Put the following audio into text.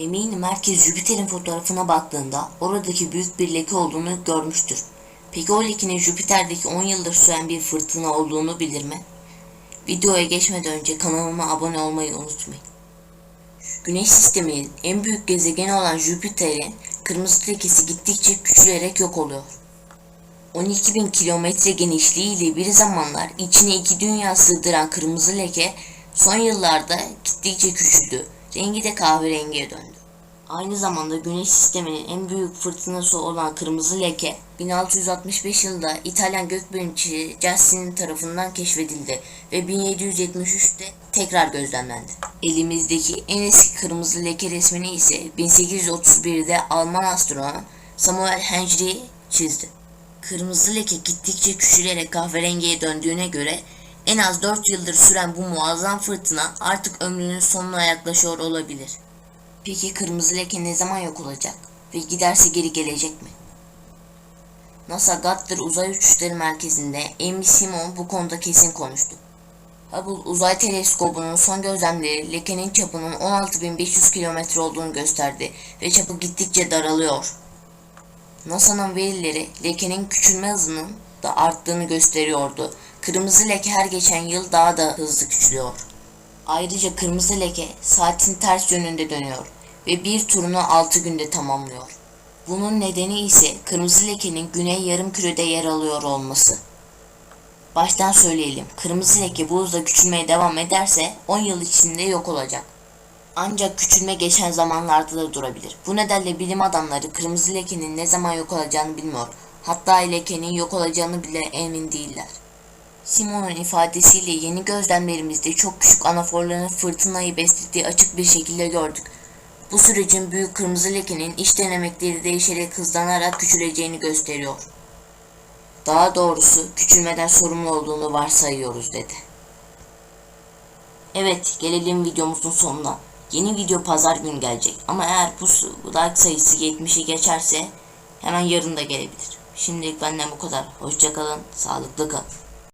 Eminim herkes Jüpiter'in fotoğrafına baktığında oradaki büyük bir leke olduğunu görmüştür. Peki o lekenin Jüpiter'deki 10 yıldır süren bir fırtına olduğunu bilir mi? Videoya geçmeden önce kanalıma abone olmayı unutmayın. Güneş sisteminin en büyük gezegeni olan Jüpiter'in kırmızı lekesi gittikçe küçülerek yok oluyor. 12.000 kilometre genişliğiyle bir zamanlar içine iki dünya sığdıran kırmızı leke son yıllarda gittikçe küçüldü. Rengi de kahverengiye döndü. Aynı zamanda Güneş sisteminin en büyük fırtınası olan kırmızı leke 1665 yılında İtalyan gökbilimci Cassini tarafından keşfedildi ve 1773'te tekrar gözlemlendi. Elimizdeki en eski kırmızı leke resmini ise 1831'de Alman astronom Samuel Henry çizdi. Kırmızı leke gittikçe küçülerek kahverengiye döndüğüne göre en az 4 yıldır süren bu muazzam fırtına artık ömrünün sonuna yaklaşıyor olabilir. Peki kırmızı leke ne zaman yok olacak ve giderse geri gelecek mi? NASA Goddard Uzay Uçuşları Merkezi'nde Amy Simon bu konuda kesin konuştu. Hubble Uzay Teleskobu'nun son gözlemleri lekenin çapının 16.500 kilometre olduğunu gösterdi ve çapı gittikçe daralıyor. NASA'nın verileri lekenin küçülme hızının da arttığını gösteriyordu. Kırmızı leke her geçen yıl daha da hızlı küçülüyor. Ayrıca kırmızı leke saatin ters yönünde dönüyor ve bir turunu 6 günde tamamlıyor. Bunun nedeni ise kırmızı lekenin güney yarım kürede yer alıyor olması. Baştan söyleyelim. Kırmızı leke bu hızla küçülmeye devam ederse 10 yıl içinde yok olacak. Ancak küçülme geçen zamanlarda da durabilir. Bu nedenle bilim adamları kırmızı lekenin ne zaman yok olacağını bilmiyor. Hatta lekenin yok olacağını bile emin değiller. Simon'un ifadesiyle yeni gözlemlerimizde çok küçük anaforların fırtınayı beslediği açık bir şekilde gördük. Bu sürecin büyük kırmızı lekenin iç dinamikleri değişerek hızlanarak küçüleceğini gösteriyor. Daha doğrusu küçülmeden sorumlu olduğunu varsayıyoruz dedi. Evet gelelim videomuzun sonuna. Yeni video pazar günü gelecek ama eğer bu like sayısı 70'i geçerse hemen yarın da gelebilir. Şimdilik benden bu kadar. Hoşçakalın, sağlıklı kalın.